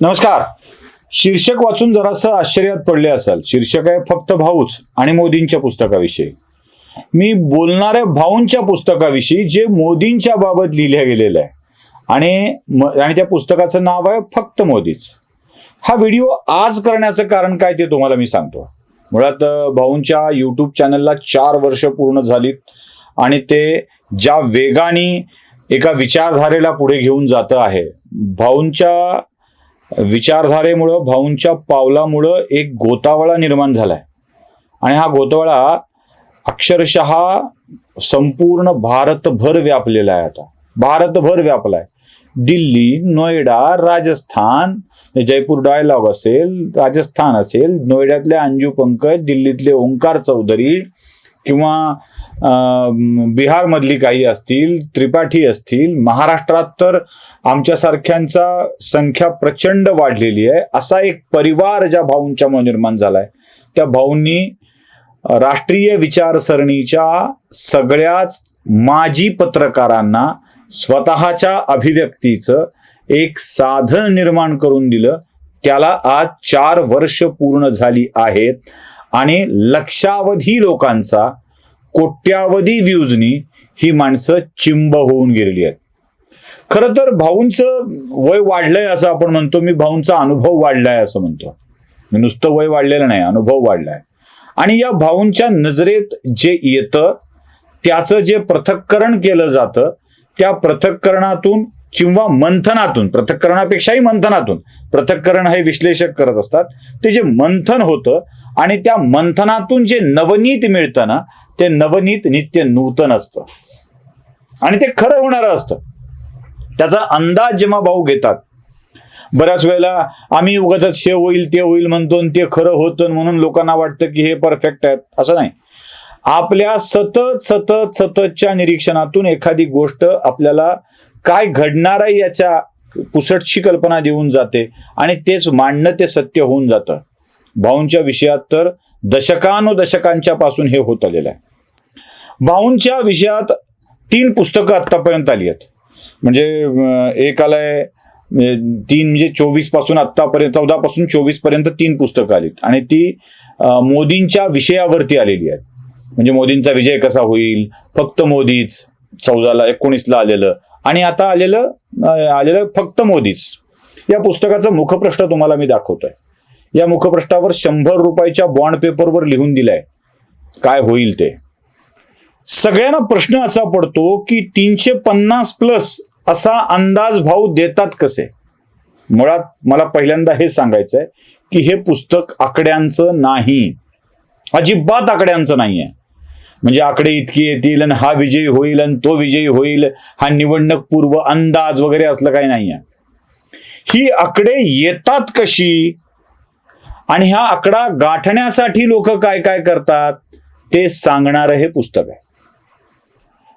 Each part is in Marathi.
नमस्कार. शीर्षक वाचून जरासं आश्चर्यात पडले असाल. शीर्षक आहे फक्त भाऊच आणि मोदींच्या पुस्तकाविषयी. मी बोलणाऱ्या भाऊंच्या पुस्तकाविषयी जे मोदींच्या बाबत लिहिलं गेलेलं आहे. आणि आणि त्या पुस्तकाचं नाव आहे फक्त मोदीच. हा व्हिडिओ आज करण्याचं कारण काय ते तुम्हाला मी सांगतो. मुळात भाऊंच्या यूट्यूब चॅनलला चार वर्ष पूर्ण झालीत. आणि ते ज्या वेगाने एका विचारधारेला पुढे घेऊन जातं आहे भाऊंच्या विचारधारेमुळं भाऊंच्या पावलामुळं एक गोतावळा निर्माण झालाय. आणि हा गोतावळा अक्षरशः संपूर्ण भारतभर व्यापलेला आहे आता. भारतभर व्यापलाय. दिल्ली नोएडा राजस्थान म्हणजे जयपूर डायलॉग असेल राजस्थान असेल नोएडातले अंजू पंकज दिल्लीतले ओंकार चौधरी किंवा बिहारमधली काही असतील त्रिपाठी असतील महाराष्ट्रात तर आमच्यासारख्यांचा संख्या प्रचंड वाढलेली आहे. असा एक परिवार ज्या भाऊंच्यामुळे निर्माण झालाय त्या भाऊंनी राष्ट्रीय विचारसरणीच्या सगळ्याच माजी पत्रकारांना स्वतःच्या अभिव्यक्तीचं एक साधन निर्माण करून दिलं. त्याला आज चार वर्ष पूर्ण झाली आहेत आणि लक्षावधी लोकांचा कोट्यावधी व्ह्यूजनी ही माणसं चिंब होऊन गेलेली आहेत. खरं तर भाऊंचं वय वाढलंय असं आपण म्हणतो मी भाऊंचा अनुभव वाढलाय असं म्हणतो. मी नुसतं वय वाढलेलं नाही अनुभव वाढलाय. आणि या भाऊंच्या नजरेत जे येतं त्याचं जे पृथक्करण केलं जातं त्या पृथक्करणातून किंवा मंथनातून पृथक्करणापेक्षाही मंथनातून पृथक्करण हे विश्लेषक करत असतात ते जे मंथन होतं आणि त्या मंथनातून जे नवनीत मिळतं ना ते नवनीत नित्य नूतन असतं. आणि ते खरं होणारं असतं. त्याचा अंदाज जेव्हा भाऊ घेतात बऱ्याच वेळेला आम्ही उगाच हे होईल ते होईल म्हणतो आणि ते खरं होतं म्हणून लोकांना वाटतं की हे परफेक्ट आहे असं नाही. आपल्या सतत सतत सततच्या निरीक्षणातून एखादी गोष्ट आपल्याला काय घडणार आहे याच्या पुसटची कल्पना देऊन जाते आणि तेच मांडणं ते सत्य होऊन जातं. भाऊंच्या विषयात तर दशकानुदशकांच्या पासून हे होत आलेलं आहे. भाऊंच्या विषयात तीन पुस्तकं आत्तापर्यंत आली आहेत. म्हणजे एक आलंय म्हणजे तीन म्हणजे चोवीसपासून आत्तापर्यंत चौदा पासून चोवीसपर्यंत तीन पुस्तकं आलीत. आणि ती मोदींच्या विषयावरती आलेली आहेत. म्हणजे मोदींचा विजय कसा होईल? फक्त मोदीच चौदाला एकोणीसला आलेलं. आणि आता आलेलं आलेलं फक्त मोदीच. या पुस्तकाचा मुखपृष्ठ तुम्हाला मी दाखवतोय. या मुखपृष्ठावर शंभर रुपयाच्या बॉन्ड पेपरवर लिहून दिलाय. काय होईल ते? सगळ्यांना प्रश्न असा पडतो की तीनशे पन्नास प्लस असा अंदाज भाव देतात कसे? मुळात मला पहिल्यांदा हे सांगायचंय की हे पुस्तक आकड्यांचं नाही. अजिबात आकड्यांचं नाहीये. म्हणजे आकडे इतकी येतील आणि हा विजयी होईल आणि तो विजयी होईल हा निवडणूक पूर्व अंदाज वगैरे असलं काही नाहीये. ही आकडे येतात कशी? आणि हा आकडा गाठण्यासाठी लोक काय काय करतात ते सांगणारं हे पुस्तक आहे.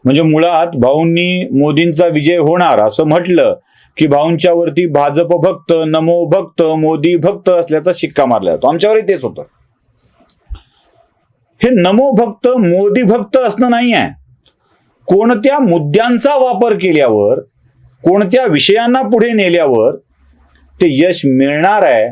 म्हणजे मुळात भाऊंनी मोदींचा विजय होणार असं म्हटलं की भाऊंच्या वरती भाजप भक्त नमो भक्त मोदी भक्त असल्याचा शिक्का मारला जातो. आमच्यावरही तेच होतं. हे नमो भक्त मोदी भक्त असणं नाही आहे. कोणत्या मुद्द्यांचा वापर केल्यावर कोणत्या विषयांना पुढे नेल्यावर ते यश मिळणार आहे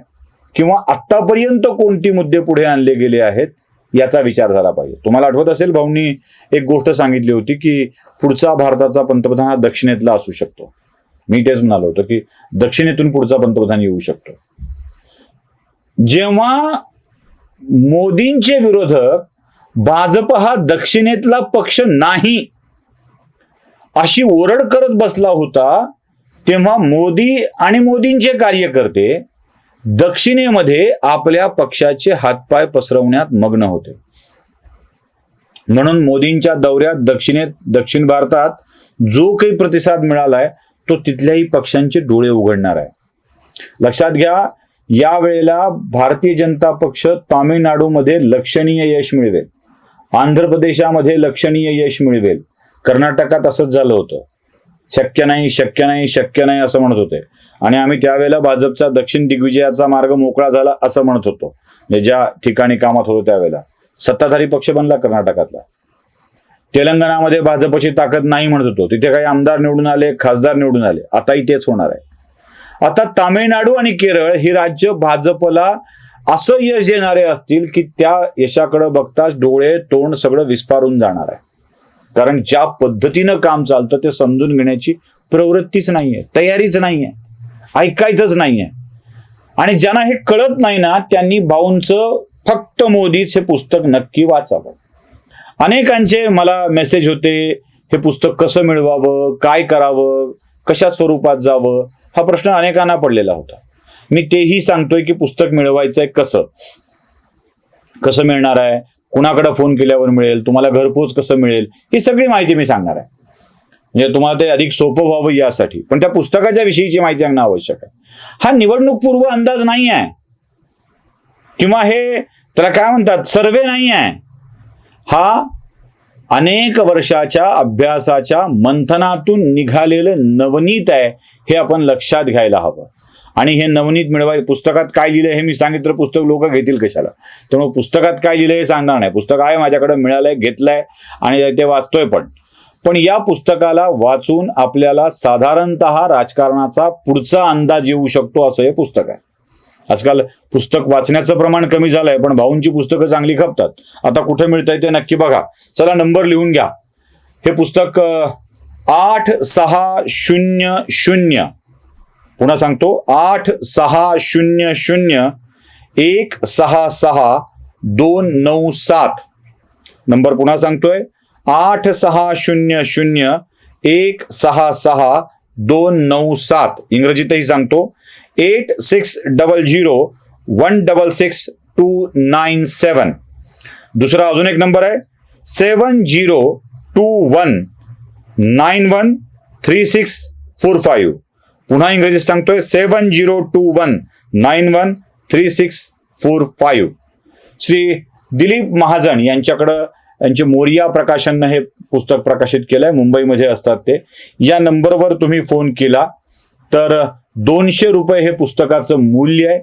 किंवा आतापर्यंत कोणती मुद्दे पुढे आणले गेले आहेत याचा विचार झाला पाहिजे. तुम्हाला आठवत असेल भाऊंनी एक गोष्ट सांगितली होती की पुढचा भारताचा पंतप्रधान हा दक्षिणेतला असू शकतो. मी तेच म्हणालो होतो की दक्षिणेतून पुढचा पंतप्रधान येऊ शकतो. जेव्हा मोदींचे विरोधक भाजप हा दक्षिणेतला पक्ष नाही अशी ओरड करत बसला होता तेव्हा मोदी आणि मोदींचे कार्यकर्ते दक्षिणेमध्ये आपल्या पक्षाचे हातपाय पसरवण्यात मग्न होते. म्हणून मोदींच्या दौऱ्यात दक्षिणेत दक्षिण भारतात जो काही प्रतिसाद मिळालाय तो तिथल्याही पक्षांचे डोळे उघडणार आहे. लक्षात घ्या या वेळेला भारतीय जनता पक्ष तामिळनाडूमध्ये लक्षणीय यश मिळवेल. आंध्र प्रदेशामध्ये लक्षणीय यश मिळवेल. कर्नाटकात असंच झालं होतं. शक्य नाही शक्य नाही शक्य नाही असं म्हणत होते. आणि आम्ही त्यावेळेला भाजपचा दक्षिण दिग्विजयाचा मार्ग मोकळा झाला असं म्हणत होतो. म्हणजे ज्या ठिकाणी कामात होतो त्यावेळेला. सत्ताधारी पक्ष बनला कर्नाटकातला. तेलंगणामध्ये भाजपची ताकद नाही म्हणत होतो. तिथे काही आमदार निवडून आले खासदार निवडून आले. आताही तेच होणार आहे. आता तामिळनाडू आणि केरळ ही राज्य भाजपला असं यश देणारे असतील की त्या यशाकडे बघताच डोळे तोंड सगळं विस्पारून जाणार आहे. कारण ज्या पद्धतीनं काम चालतं ते समजून घेण्याची प्रवृत्तीच नाहीये तयारीच नाहीये. ऐकायचंच नाहीये. आणि ज्यांना हे कळत नाही ना त्यांनी भाऊंचं फक्त मोदीच हे पुस्तक नक्की वाचावं. अनेकांचे मला मेसेज होते हे पुस्तक कसं मिळवावं काय करावं कशा स्वरूपात जावं हा प्रश्न अनेकांना पडलेला होता. मी तेही सांगतोय की पुस्तक मिळवायचंय कसं? कसं मिळणार आहे? कुणाकडे फोन केल्यावर मिळेल? तुम्हाला घरपोच कसं मिळेल? ही सगळी माहिती मी सांगणार आहे. म्हणजे तुम्हाला ते अधिक सोपं व्हावं यासाठी. पण त्या पुस्तकाच्या विषयीची माहिती सांगणं आवश्यक आहे. हा निवडणूक पूर्व अंदाज नाही आहे. किंवा हे त्याला काय म्हणतात? सर्वे नाही आहे. हा अनेक वर्षाच्या अभ्यासाच्या मंथनातून निघालेलं नवनीत आहे हे आपण लक्षात घ्यायला हवं. आणि हे नवनीत मिळवाय पुस्तकात काय लिहिलंय हे मी सांगितलं पुस्तक लोक घेतील कशाला? त्यामुळे पुस्तकात काय लिहिलंय हे सांगणार नाही. पुस्तक आहे माझ्याकडे मिळालंय घेतलंय आणि ते वाचतोय पण. पण या पुस्तकाला वाचून आपल्याला साधारणतः राजकारणाचा पुढचा अंदाज येऊ शकतो असं हे पुस्तक आहे. आजकाल पुस्तक वाचण्याचं प्रमाण कमी झालंय पण भाऊंची पुस्तकं चांगली खपतात. आता कुठे मिळतंय ते नक्की बघा. चला नंबर लिहून घ्या. हे पुस्तक आठ सहा शून्य शून्य. पुन्हा सांगतो आठ सहा शून्य शून्य एक सहा सहा दोन नऊ सात. नंबर पुन्हा सांगतोय. आठ सहा शून्य शून्य एक सहा सहा दोन नऊ सात. इंग्रजीतही सांगतो. Eight six double zero one double six two nine seven. दुसरा अजून एक नंबर आहे. Seven zero two one nine one three six four five. पुन्हा इंग्रजीत सांगतोय seven zero two one nine one three six four five. Shri Dilip Mahajan यांच्याकडं यांचे मोरिया प्रकाशननं हे पुस्तक प्रकाशित केलंय मुंबईमध्ये असतात ते. या नंबरवर तुम्ही फोन केला तर दोनशे रुपये हे पुस्तकाचं मूल्य आहे.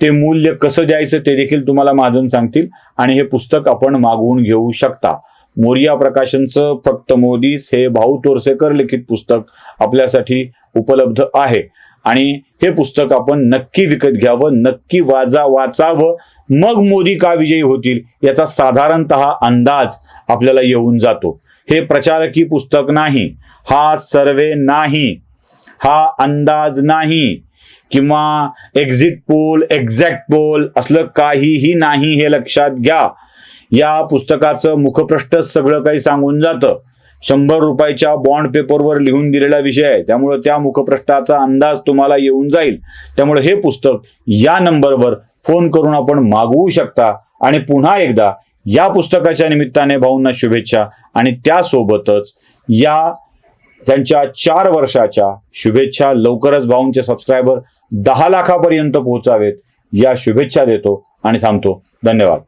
ते मूल्य कसं द्यायचं ते देखील तुम्हाला महाजन सांगतील आणि हे पुस्तक आपण मागवून घेऊ शकता. मोरिया प्रकाशनचं फक्त मोदीच हे भाऊ तोरसेकर लिखित पुस्तक आपल्यासाठी उपलब्ध आहे. आणि हे पुस्तक आपण नक्की विकत घ्यावं नक्की वाजा वाचावं मग मोदी का विजयी होतील याचा साधारणतः अंदाज आपल्याला येऊन जातो. हे प्रचारकी पुस्तक नाही हा सर्वे नाही हा अंदाज नाही किंवा एक्झिट पोल एक्झॅक्ट पोल असलं काहीही नाही हे लक्षात घ्या. या पुस्तकाचं मुखपृष्ठच सगळं काही सांगून जातं. शंभर रुपयाच्या बॉन्ड पेपरवर लिहून दिलेला विषय आहे. त्यामुळे त्या मुखपृष्ठाचा अंदाज तुम्हाला येऊन जाईल. त्यामुळे हे पुस्तक या नंबरवर फोन करून आपण मागवू शकता. आणि पुन्हा एकदा या पुस्तकाच्या निमित्ताने भाऊंना शुभेच्छा. आणि त्यासोबतच या त्यांच्या चार वर्षाच्या शुभेच्छा लवकरच भाऊंचे सबस्क्रायबर दहा लाखापर्यंत पोहोचावेत या शुभेच्छा देतो आणि थांबतो. धन्यवाद.